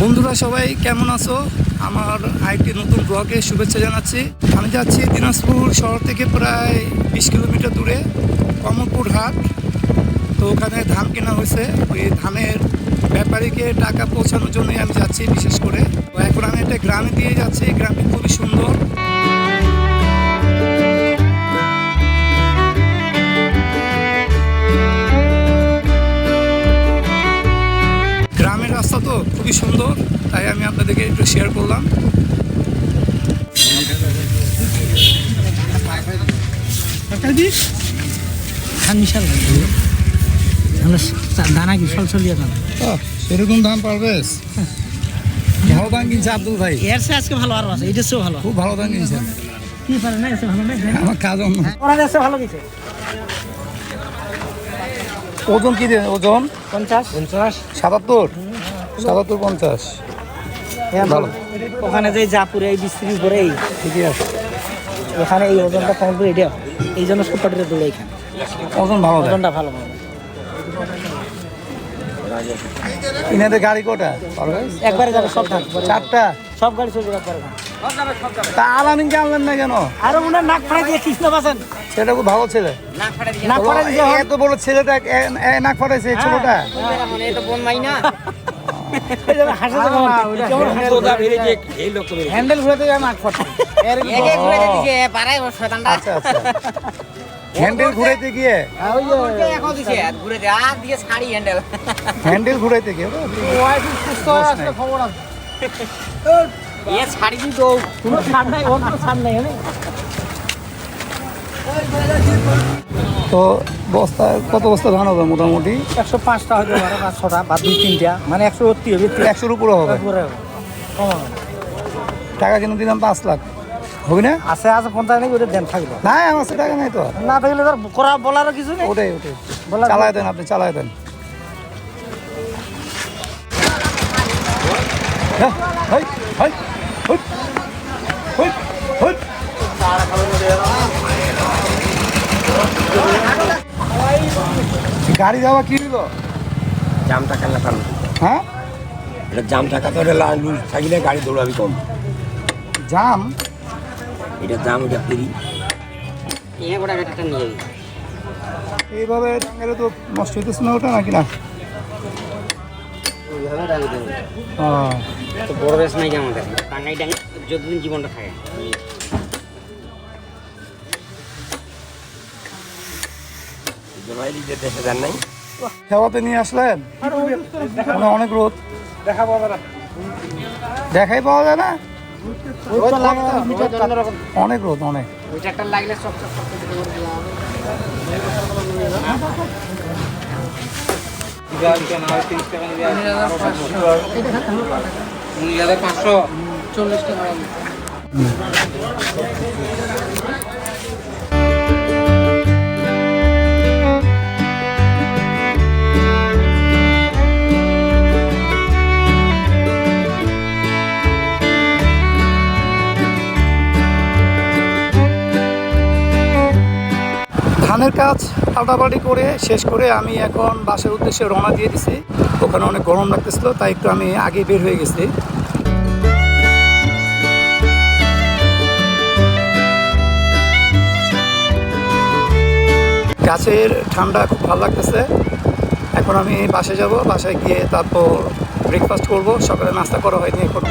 বন্ধুরা সবাই কেমন আছো? আমার আরেকটি নতুন ব্লগে শুভেচ্ছা জানাচ্ছি। আমি যাচ্ছি দিনাজপুর শহর থেকে প্রায় বিশ কিলোমিটার দূরে কমলপুর হাট। তো ওখানে ধান কেনা হয়েছে। ওই ধানের ব্যাপারীকে টাকা পৌঁছানোর জন্যই আমি যাচ্ছি বিশেষ করে। এখন আমি একটা গ্রামে দিয়ে যাচ্ছি। গ্রামটি আপনাদেরকে একটু শেয়ার করলাম। দানা কি সলসলিয়া দানা সেরকম ধান পারবেস? ভালো ধান কিনছে আব্দুল ভাই। এর সে আজকে ভালো আরও আছে এটা চেয়েও ভালো খুব ভালো ধান কিনছে। কি পারে না এসে ভালো না আমার কাজ অন্য। ওরা ভালো ওজন কি দেন? ওজন? পঞ্চাশ পঞ্চাশ। সাতাত্তর? সাতাত্তর পঞ্চাশ। ভালো ওখানে যে জাপুরে এই বিস্ত্রি করে এই ঠিকই আছে। ওখানে এই ওজনটা কম করে এটা এই জন্য সুপাটিতে দৌড়ে এখানে। ওজন ভালো ওজনটা ভালো ভালো। ইনাদের গাড়ি কটা? একবারে যাবে সব চারটা? সব গাড়ি চলবে একবারে। তা আলামিনকে আনলেন না কেন? আর ওনার নাক ফাড়া দিয়ে কৃষ্ণ বাসেন সেটা খুব ভালো ছেলে। নাক ফাড়া দিয়ে। হ্যাঁ। এত বড় ছেলেটা নাক ফাটাইছে এই ছোটটা। হ্যান্ডেল ঘুরে দিয়ে নাক ফাটা আচ্ছা আচ্ছা। হ্যান্ডেল ঘুরাইতে গিয়ে? হ্যান্ডেল। ঘুরাইতে গিয়ে? খবর আছে। কোনো ছাড় নাই ওর কোনো ছাড় নাই হ্যাঁ? তো বস্তা কত বস্তা ধান হবে মোটামুটি? একশো পাঁচটা হয়তো বারো পাঁচ ছটা বা দুই তিনটা। মানে একশো অতি হবে একশোর উপরে হবে। টাকা কিনে দিলাম পাঁচ লাখ। হবে না? আছে আছে পঞ্চাশ নেই ওটা দেন থাকল। না আমার টাকা নাই তো। না থাকলে তার করা বলারও কিছু নেই। ওটাই ওটাই। চালায় দেন আপনি চালায় দেন। হ্যাঁ, হাই, হাই, গাড়ি যাওয়া কি হলো? জাম টাকা না কারণ হ্যাঁ? এটা জাম টাকা তো এটা লুজ থাকলে গাড়ি দৌড়াবি কম। জাম? এটা জাম এটা ফ্রি। এইভাবে গেলে তো নষ্ট হইতেছে না ওটা নাকি না? হ্যাঁ তো বড় রেস নাই আমাদের টাঙ্গাই টাঙ্গাই যতদিন জীবনটা থাকে। জমাইলি যে দেশে যান নাই। খেওয়াতে নিয়ে আসলেন? অনেক রোদ। দেখাই পাওয়া যায় না? অনেক রোদ অনেক। ওই ট্রাক্টর লাগলে ধানের কাজ পাল্টাপাল্টি করে শেষ করে আমি এখন বাসার উদ্দেশ্যে রওনা দিয়ে দিছি। ওখানে অনেক গরম লাগতেছিল, তাই একটু আমি আগে বের হয়ে গেছি। গাছের ঠান্ডা খুব ভালো লাগতেছে। এখন আমি বাসে যাব, বাসায় গিয়ে তারপর ব্রেকফাস্ট করব। সকালে নাস্তা করা হয়নি এখন।